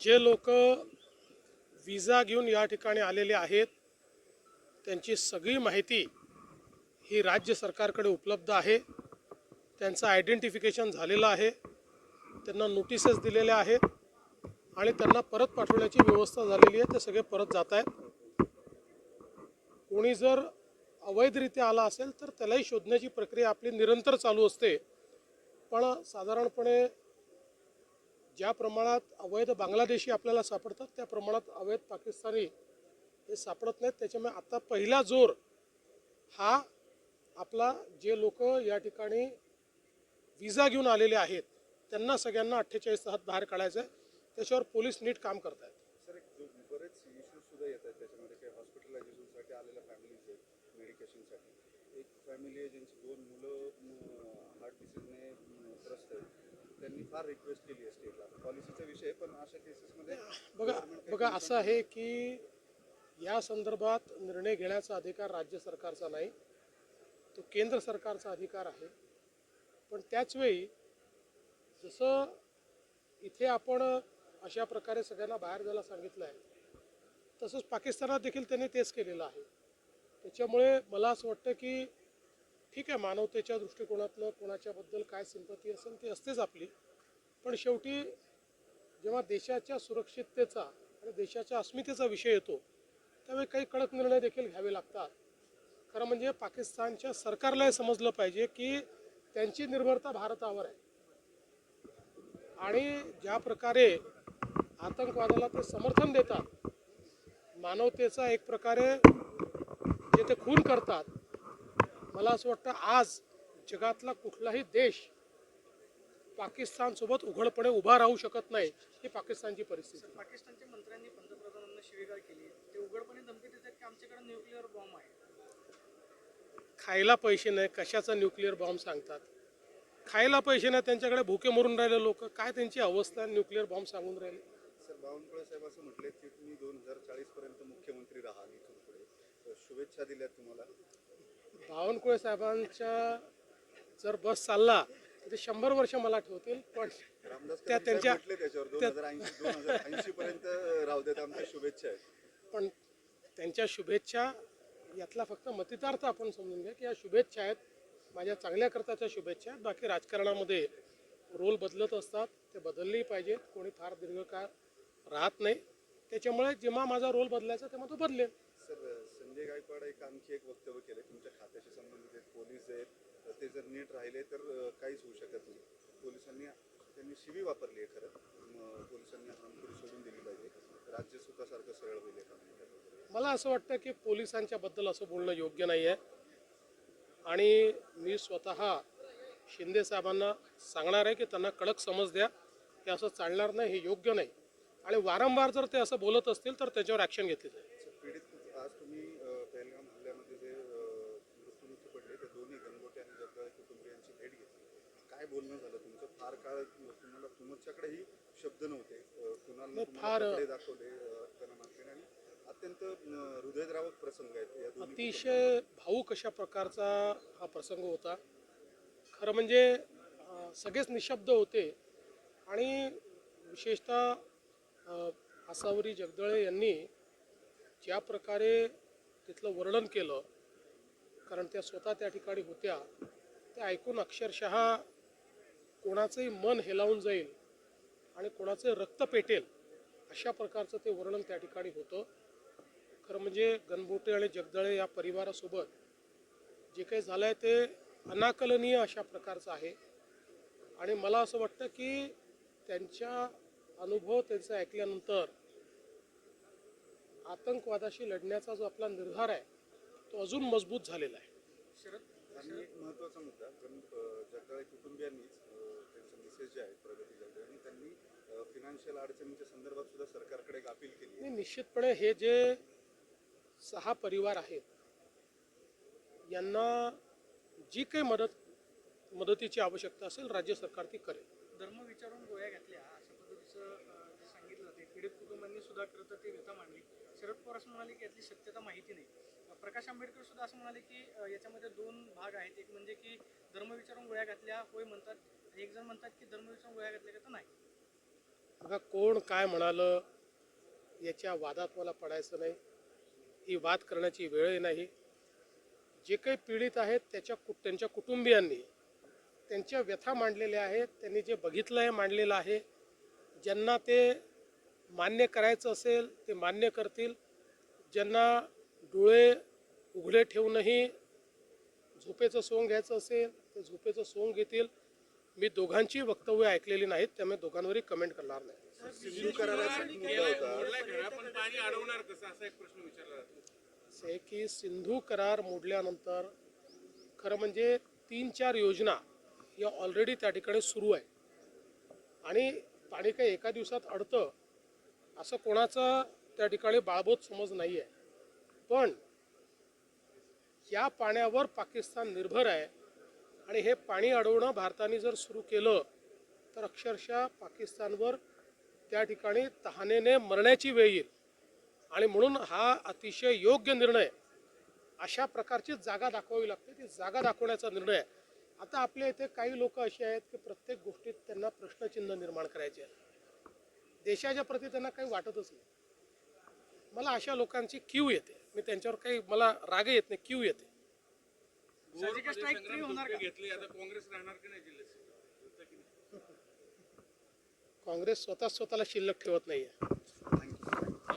जे लोक विजा घेऊन या ठिकाणी आलेले आहेत त्यांची सगळी माहिती ही राज्य सरकारकडे उपलब्ध आहे. त्यांचं आयडेंटिफिकेशन झालेलं आहे. त्यांना नोटिसेस दिलेल्या आहेत. आणि त्यांना परत पाठवण्याची व्यवस्था झालेली आहे. ते सगळे परत जात आहेत. कोणी जर अवैधरित्या आला असेल तर त्यालाही शोधण्याची प्रक्रिया आपली निरंतर चालू असते. पण साधारणपणे ज्या प्रमाणात अवैध बांगलादेशी आपल्याला सापडतात त्या प्रमाणात अवैध पाकिस्तानी हे सापडत नाहीत. त्याच्यामुळे आता पहिला जोर हा आपला जे लोक या ठिकाणी विजा घेऊन आलेले आहेत त्यांना सगळ्यांना अठ्ठेचाळीस तासात बाहेर काढायचं आहे त्याच्यावर पोलीस नीट काम करत आहेत सर एक बरेच सुद्धा येत आहेत त्याच्यामध्ये मेडिकेशनसाठी एक फॅमिली आहे ज्यांची दोन मुलं हार्ट डिसीजने त्रस्त आहेत. त्यांनी फार रिक्वेस्ट केली आहे स्टेटला पॉलिसीचा विषय पण अशा केसेसमध्ये बघा बघा असं आहे की या संदर्भात निर्णय घेण्याचा अधिकार राज्य सरकारचा नाही. तो केंद्र सरकारचा अधिकार आहे. पण त्याचवेळी जसं इथे आपण अशा प्रकारे सगळ्यांना बाहेर जायला सांगितलं आहे तसंच पाकिस्तानात देखील त्यांनी तेच केलेलं आहे. त्याच्यामुळे मला असं वाटतं की ठीक आहे मानवतेच्या दृष्टिकोनातनं कोणाच्याबद्दल काय सिंपती असेल ती असतेच आपली. पण शेवटी जेव्हा देशाच्या सुरक्षिततेचा आणि देशाच्या अस्मितेचा विषय येतो त्यावेळी काही कडक निर्णय देखील घ्यावे लागतात. खरं म्हणजे पाकिस्तानच्या सरकारला हे समजलं पाहिजे की त्यांची निर्भरता भारतावर आहे. आणि ज्या प्रकारे आतंकवादाला ते समर्थन देतात मानवतेचा एक प्रकारे जे ते खून करतात मला असं वाटतं आज जगातला कुठलाही देश पाकिस्तानसोबत उघडपणे उभा राहू शकत नाही ही पाकिस्तानची परिस्थिती आहे. पाकिस्तानच्या मंत्र्यांनी पंतप्रधानांना शिवीगाळ केली ते उघडपणे धमकी देतात की आमच्याकडे न्यूक्लिअर बॉम्ब आहे. खायला पैसे नाही कशाचा न्यूक्लिअर बॉम्ब सांगतात? खायला पैसे नाही त्यांच्याकडे भुके मरून राहिले लोक. काय त्यांची अवस्था आहे न्यूक्लिअर बॉम्ब सांगून राहिले? सर बावनकुळे साहेब असं म्हटले की तुम्ही दोन हजार चाळीस पर्यंत मुख्यमंत्री राहाल इथून पुढे. तर शुभेच्छा दिल्यात तुम्हाला. बावनकुळे साहेबांच्या जर बस चालला तर ते शंभर वर्ष मला ठेवतील पण त्या त्यांच्या पर्यंत राहू देत आमच्या शुभेच्छा आहेत. पण त्यांच्या शुभेच्छा यातला फक्त मतितार्थ आपण समजून घ्या की या शुभेच्छा आहेत माझ्या चांगल्या करताच्या शुभेच्छा आहेत. बाकी राजकारणामध्ये रोल बदलत असतात ते बदललेही पाहिजेत कोणी फार दीर्घकाळ राहत नाही. त्याच्यामुळे जेव्हा माझा रोल बदलायचा तेव्हा तो बदलेल. सर संजय गायकवाड एक आणखी एक वक्तव्य केले तुमच्या खात्याशी संबंधित आहेत पोलीस आहेत ते जर नीट राहिले तर काहीच होऊ शकत नाही. पोलिसांनी त्यांनी शिवी वापरली आहे खरं. पोलिसांनी हानपुरी सोडून दिली पाहिजे. राज्य स्वतःसारखं सरळ होईल मला असं वाटतं की पोलिसांच्या बद्दल असं बोलणं योग्य नाही आहे आणि मी स्वतः शिंदे साहेबांना सांगणार आहे की त्यांना कडक समज द्या हे असं चालणार नाही हे योग्य नाही. आणि वारंवार जर ते असं बोलत असतील तर त्याच्यावर ॲक्शन घेतली जाईल सर, पीडित आज तुम्ही अ, पहलगाम हल्ल्यामध्ये जे अ, मृत्युमुखी पडले ते दोन्ही गणगोटे आणि जगदाळे कुटुंबियांची भेट घेतली काय बोलणं झालं तुमचं? फार काळ तुम्हाला तुमच्याकडेही शब्द नव्हते. तुम्हाला फार- दाखवले आणि अत्यंत हृदयद्रावक प्रसंग आहेत अतिशय भाऊक अशा प्रकारचा हा प्रसंग होता. खरं म्हणजे सगळेच निशब्द होते आणि विशेषतः आसावरी जगदळे यांनी ज्या प्रकारे तिथलं वर्णन केलं कारण त्या स्वतः त्या ठिकाणी होत्या ते ऐकून अक्षरशः कोणाचंही मन हेलावून जाईल आणि कोणाचं रक्त पेटेल अशा प्रकारचं ते वर्णन त्या ठिकाणी होतं. खरं म्हणजे गणबोटे आणि जगदळे या परिवारासोबत जे काही झालं आहे ते अनाकलनीय अशा प्रकारचं आहे. आणि मला असं वाटतं की त्यांच्या अनुभव त्यांचं ऐकल्यानंतर आतंकवादाशी लढण्याचा जो आपला निर्धार आहे तो अजून मजबूत झालेला आहे. शरद आणि एक महत्त्वाचा मुद्दा जगदाळे कुटुंबियांनीच जे आहेत प्रगती आणि त्यांनी फिनान्शियल अडचणींच्या संदर्भात सुद्धा सरकारकडे एक अपील केली निश्चितपणे हे जे सहा परिवार आहेत यांना जी काही मदत मदतीची आवश्यकता असेल राज्य सरकार ती करेल. धर्म विचारून गोळ्या घातल्या अशा पद्धतीचं सांगितलं जाते पीडित कुटुंबांनी सुद्धा खरं तर ते व्यथा मांडली. शरद पवार असं म्हणाले की यातली सत्यता माहिती नाही. प्रकाश आंबेडकर सुद्धा असं म्हणाले की याच्यामध्ये दोन भाग आहेत. एक म्हणजे की गोळ्या घातल्या होय म्हणतात एक जण म्हणतात की धर्म गोळ्या घातल्या का तर नाही. बघा कोण काय म्हणालं याच्या वादात मला पडायचं नाही. ही वाद करण्याची वेळही नाही. जे काही पीडित आहेत त्याच्या कु त्यांच्या कुटुंबियांनी त्यांच्या व्यथा मांडलेल्या आहेत त्यांनी जे बघितलं आहे मांडलेलं आहे. ज्यांना ते मान्य करायचं असेल ते मान्य करतील. ज्यांना डोळे उघडे ठेवूनही झोपेचं सोंग घ्यायचं असेल ते झोपेचं सोंग घेतील. मी दोघांची वक्तव्य ऐकलेली नाहीत त्यामुळे दोघांवरही कमेंट करणार नाही. असा की सिंधू करार मोडल्यानंतर खरं म्हणजे तीन चार योजना या ऑलरेडी त्या ठिकाणी सुरू आहे. आणि पाणी काही एका दिवसात अडतं असं कोणाचा त्या ठिकाणी बाळबोध समज नाही आहे पण या पाण्यावर पाकिस्तान निर्भर आहे. आणि हे पाणी अडवणं भारताने जर सुरू केलं तर अक्षरशः पाकिस्तानवर त्या ठिकाणी तहानेने मरण्याची वेळ येईल. आणि म्हणून हा अतिशय योग्य निर्णय. अशा प्रकारची जागा दाखवावी लागते. ती जागा दाखवण्याचा निर्णय. आता आपल्या इथे काही लोक असे आहेत की प्रत्येक गोष्टीत त्यांना प्रश्नचिन्ह निर्माण करायचे आहे देशाच्या प्रती त्यांना काही वाटतच नाही. मला अशा लोकांची क्यू येते. मी त्यांच्यावर काही मला राग येत नाही क्यू येते. काँग्रेस स्वतः स्वतःला शिल्लक ठेवत नाही आहे थँक्यू